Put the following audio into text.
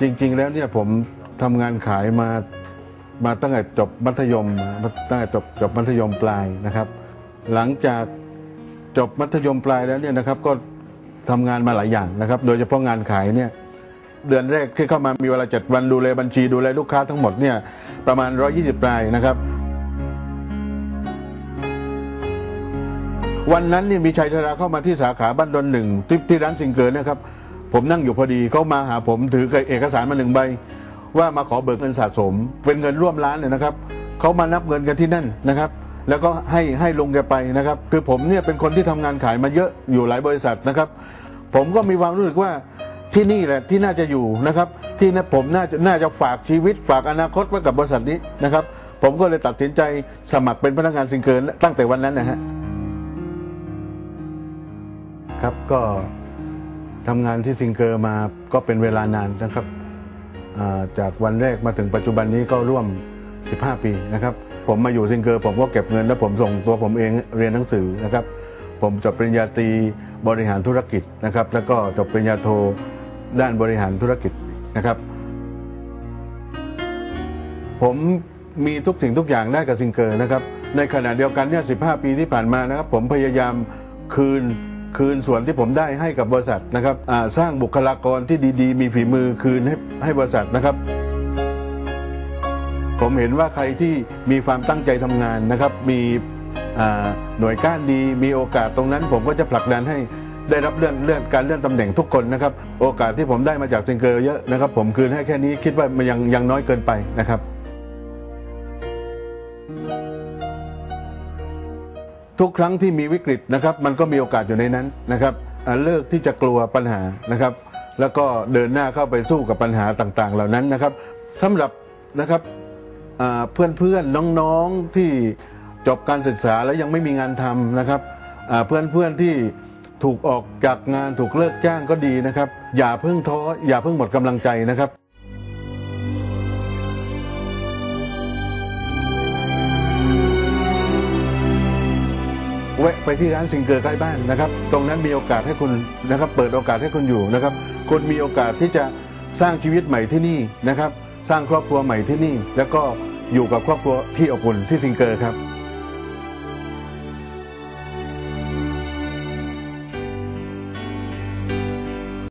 จริง ๆ แล้วเนี่ยผมทำงานขายมามาตั้งแต่จบมัธยมมาตั้งแต่จบจบมัธยมปลายนะครับ หลังจากจบมัธยมปลายแล้วเนี่ยนะครับก็ทำงานมาหลายอย่างนะครับ โดยเฉพาะงานขายเนี่ยเดือนแรกที่เข้ามามีเวลาจัดวันดูแลบัญชีดูแลลูกค้าทั้งหมดเนี่ยประมาณ 120รายนะครับ วันนั้นเนี่ยมีชายชราเข้ามาที่สาขาบ้านดอนหนึ่งที่ที่ร้านสิงเกิร์นะครับ ผมนั่งอยู่พอดีเขามาหาผมถือเอกสารมาหนึ่งใบ ว่ามาขอเบิกเงินสะสม เป็นเงินร่วมล้านเนี่ยนะครับเขามานับเงินกันที่นั่นนะครับ แล้วก็ให้ให้ลงแกไปนะครับ คือผมเนี่ยเป็นคนที่ทำงานขายมาเยอะอยู่หลายบริษัทนะครับ ผมก็มีความรู้สึกว่าที่นี่แหละที่น่าจะอยู่นะครับ ที่นะผมน่าจะน่าจะฝากชีวิต ฝากอนาคตไว้กับบริษัทนี้นะครับ ผมก็เลยตัดสินใจสมัครเป็นพนักงานซิงเกิลตั้งแต่วันนั้นนะฮะครับก็ ทำงานที่ซิงเกอร์มาก็เป็นเวลานานนะครับ จากวันแรกมาถึงปัจจุบันนี้ก็ร่วม 15 ปีนะครับ ผมมาอยู่ซิงเกอร์ผมก็เก็บเงิน แล้วผมส่งตัวผมเองเรียนหนังสือนะครับ ผมจบปริญญาตรีบริหารธุรกิจนะครับ แล้วก็จบปริญญาโทด้านบริหารธุรกิจนะครับ ผมมีทุกสิ่งทุกอย่างได้กับซิงเกอร์นะครับ ในขณะเดียวกันเนี่ย 15 ปีที่ผ่านมานะครับ ผมพยายามคืน คืนส่วนที่ผมได้ให้กับบริษัทนะครับสร้างบุคลากรที่ดีๆ มีฝีมือคืนให้ให้บริษัทนะครับ ผมเห็นว่าใครที่มีความตั้งใจทำงานนะครับ มีหน่วยก้านดีมีโอกาสตรงนั้น ผมก็จะผลักดันให้ได้รับเลื่อนเลื่อนการเลื่อนตำแหน่งทุกคนนะครับ โอกาสที่ผมได้มาจากซิงเกิลเยอะนะครับ ผมคืนให้แค่นี้คิดว่ามันยังยังน้อยเกินไปนะครับ ทุกครั้งที่มีวิกฤตนะครับ มันก็มีโอกาสอยู่ในนั้นนะครับเลิกที่จะกลัวปัญหานะครับ แล้วก็เดินหน้าเข้าไปสู้กับปัญหาต่างๆ เหล่านั้นนะครับสำหรับนะครับเพื่อนเพื่อนๆน้องๆที่จบการศึกษาแล้วยังไม่มีงานทำนะครับเพื่อนเพื่อนๆที่ถูกออกจากงานถูกเลิกจ้างก็ดีนะครับ อย่าเพิ่งท้ออย่าเพิ่งหมดกำลังใจนะครับ แวะไปที่ร้านซิงเกอร์ใกล้บ้านนะครับ ตรงนั้นมีโอกาสให้คุณนะครับเปิดโอกาสให้คุณอยู่นะครับคุณมีโอกาสที่จะสร้างชีวิตใหม่ที่นี่นะครับ สร้างครอบครัวใหม่ที่นี่ แล้วก็อยู่กับครอบครัวที่อบอุ่นที่ซิงเกอร์ครับ